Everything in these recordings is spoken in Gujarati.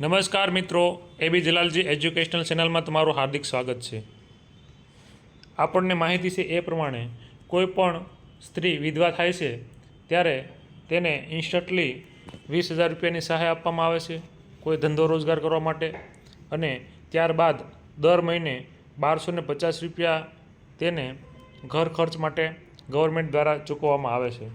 નમસ્કાર મિત્રો, એબી જલાલજી એજ્યુકેશનલ ચેનલમાં તમારું હાર્દિક સ્વાગત છે. આપણને માહિતી છે એ પ્રમાણે, કોઈ પણ સ્ત્રી વિધવા થાય છે, ત્યારે તેને ઇન્સ્ટન્ટલી વીસ હજાર રૂપિયાની સહાય આપવામાં આવે છે, કોઈ ધંધો રોજગાર કરવા માટે. અને ત્યારબાદ દર મહિને બારસો ને પચાસ રૂપિયા તેને ઘર ખર્ચ માટે ગવર્મેન્ટ દ્વારા ચૂકવવામાં આવે છે.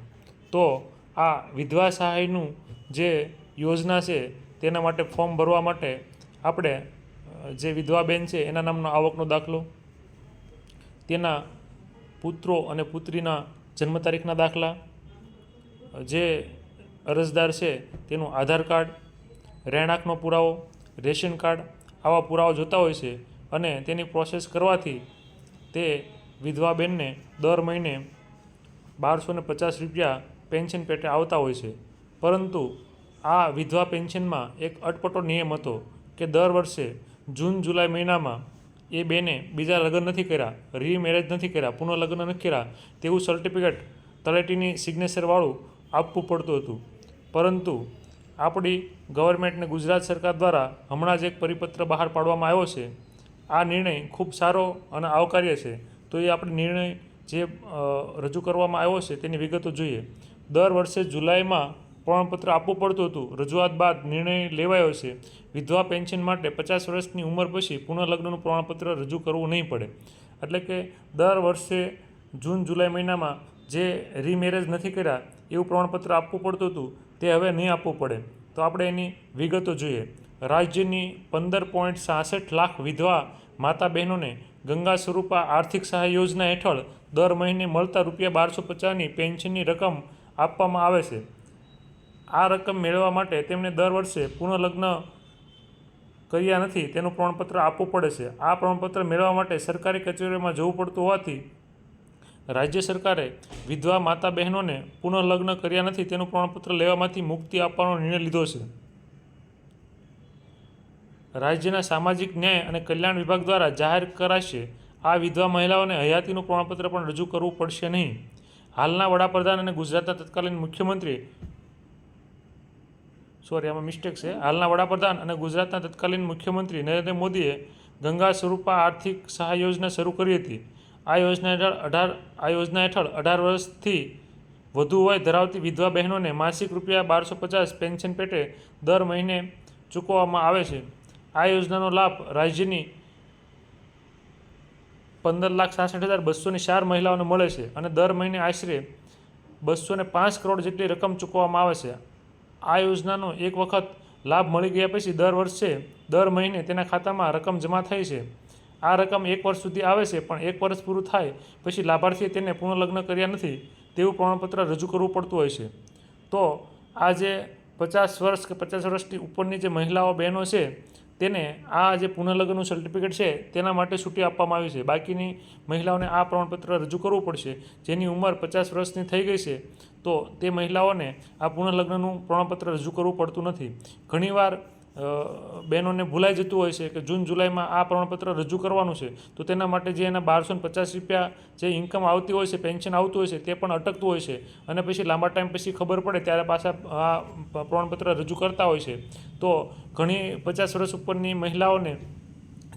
તો આ વિધવા સહાયનું જે યોજના છે તેના માટે ફોર્મ ભરવા માટે આપણે જે વિધવાબેન છે, એના નામનો આવકનો દાખલો, તેના પુત્રો અને પુત્રીના જન્મ તારીખના દાખલા જે અરજદાર છે, તેનું આધાર કાર્ડ, રહેણાંકનો પુરાવો, રેશન કાર્ડ, આવા પુરાવા જોતા હોય છે અને તેની પ્રોસેસ કરવાથી તે વિધવાબેનને દર મહિને બારસો ને પચાસ રૂપિયા પેન્શન પેટે આવતા હોય છે. પરંતુ આ વિધવા પેન્શનમાં એક અટપટો નિયમ હતો કે દર વર્ષે જૂન, જુલાઈ મહિનામાં એ બેને બીજા લગ્ન નથી કર્યા, રીમેરેજ નથી કર્યા, પુનઃલગ્ન નથી કર્યા તેવું સર્ટિફિકેટ તળેટીની સિગ્નેચરવાળું આપવું પડતું હતું. પરંતુ આપણી ગવર્મેન્ટને ગુજરાત સરકાર દ્વારા હમણાં જ એક પરિપત્ર બહાર પાડવામાં આવ્યો છે. આ નિર્ણય ખૂબ સારો અને આવકાર્ય છે. તો એ આપણે નિર્ણય જે રજૂ કરવામાં આવ્યો છે તેની વિગતો જોઈએ. દર વર્ષે જુલાઈમાં પ્રમાણપત્ર આપવું પડતું હતું. રજૂઆત બાદ નિર્ણય લેવાયો છે. વિધવા પેન્શન માટે પચાસ વર્ષની ઉંમર પછી પુનઃલગ્નનું પ્રમાણપત્ર રજૂ કરવું નહીં પડે. એટલે કે દર વર્ષે જૂન, જુલાઈ મહિનામાં જે રીમેરેજ નથી કર્યા, એવું પ્રમાણપત્ર આપવું પડતું હતું. તે હવે નહીં આપવું પડે. તો આપણે એની વિગતો જોઈએ. રાજ્યની પંદર પોઈન્ટ સાસઠ લાખ વિધવા માતા બહેનોને ગંગા સ્વરૂપા આર્થિક સહાય યોજના હેઠળ દર મહિને મળતા રૂપિયા બારસો પચાસની પેન્શનની રકમ આપવામાં આવે છે. આ રકમ મેળવવા માટે તેમને દર વર્ષે પુનઃલગ્ન કર્યા નથી, તેનું પ્રમાણપત્ર આપવું પડે છે. આ પ્રમાણપત્ર મેળવવા માટે સરકારી કચેરીઓમાં જવું પડતું હોવાથી રાજ્ય સરકારે વિધવા માતા બહેનોને પુનઃલગ્ન કર્યા નથી, તેનું પ્રમાણપત્ર લેવામાંથી મુક્તિ આપવાનો નિર્ણય લીધો છે. રાજ્યના સામાજિક ન્યાય અને કલ્યાણ વિભાગ દ્વારા જાહેર કરાશે આ વિધવા મહિલાઓને હયાતીનું પ્રમાણપત્ર પણ રજૂ કરવું પડશે નહીં. હાલના વડાપ્રધાન અને ગુજરાતના તત્કાલીન મુખ્યમંત્રી સોરી આમાં મિસ્ટેક છે. હાલના વડાપ્રધાન અને ગુજરાતના તત્કાલીન મુખ્યમંત્રી નરેન્દ્ર મોદીએ ગંગા સ્વરૂપા આર્થિક સહાય યોજના શરૂ કરી હતી. આ યોજના હેઠળ અઢાર, આ યોજના હેઠળ અઢાર વર્ષથી વધુ વય ધરાવતી વિધવા બહેનોને માસિક રૂપિયા બારસો પચાસ પેન્શન પેટે દર મહિને ચૂકવવામાં આવે છે. આ યોજનાનો લાભ રાજ્યની પંદર લાખ સાસઠ હજાર બસોની ચાર મહિલાઓને મળે છે અને દર મહિને આશરે બસો પાંચ કરોડ જેટલી રકમ ચૂકવવામાં આવે છે. આ યોજનાનો એક વખત લાભ મળી ગયા પછી દર વર્ષે દર મહિને તેના ખાતામાં રકમ જમા થાય છે. આ રકમ એક વર્ષ સુધી આવે છે, પણ એક વર્ષ પૂરું થાય પછી લાભાર્થીએ તેને પૂર્ણલગ્ન કર્યા નથી તેવું પ્રમાણપત્ર રજૂ કરવું પડતું હોય છે. તો આ જે પચાસ વર્ષ કે પચાસ વર્ષની ઉપરની જે મહિલાઓ બહેનો છે તેને આ જે પુનઃલગ્નનું સર્ટિફિકેટ છે, તેના માટે છૂટી આપવામાં આવી છે. બાકીની મહિલાઓને આ પ્રમાણપત્ર રજૂ કરવું પડશે. જેની ઉંમર પચાસ વર્ષની થઈ ગઈ છે, તો તે મહિલાઓને આ પુનઃલગ્નનું પ્રમાણપત્ર રજૂ કરવું પડતું નથી. ઘણીવાર બહેનોને ભૂલાઈ જતું હોય છે કે જૂન, જુલાઈમાં આ પ્રમાણપત્ર રજૂ કરવાનું છે, તો તેના માટે જે એના બારસો પચાસ રૂપિયા જે ઇન્કમ આવતી હોય છે પેન્શન આવતું હોય છે, તે પણ અટકતું હોય છે. અને પછી લાંબા ટાઈમ પછી ખબર પડે ત્યારે પાછા આ પ્રમાણપત્ર રજૂ કરતા હોય છે. તો ઘણી પચાસ વર્ષ ઉપરની મહિલાઓને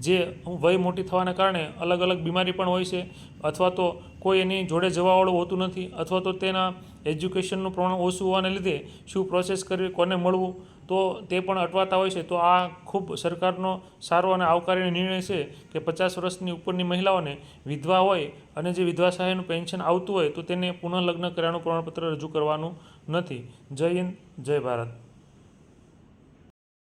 જે વય મોટી થવાના કારણે અલગ અલગ બીમારી પણ હોય છે, અથવા તો કોઈ એની જોડે જવાવાળું હોતું નથી, અથવા તો તેના એજ્યુકેશનનું પ્રમાણ ઓછું હોવાને લીધે શું પ્રોસેસ કરવી, કોને મળવું, તો તે પણ અટવાતા હોય છે. તો આ ખૂબ સરકારનો સારો અને આવકારીનો નિર્ણય છે કે પચાસ વર્ષની ઉપરની મહિલાઓને વિધવા હોય અને જે વિધવા સહાયનું પેન્શન આવતું હોય તો તેને પુનઃલગ્ન કર્યાનું પ્રમાણપત્ર રજૂ કરવાનું નથી. જય હિન્દ, જય ભારત.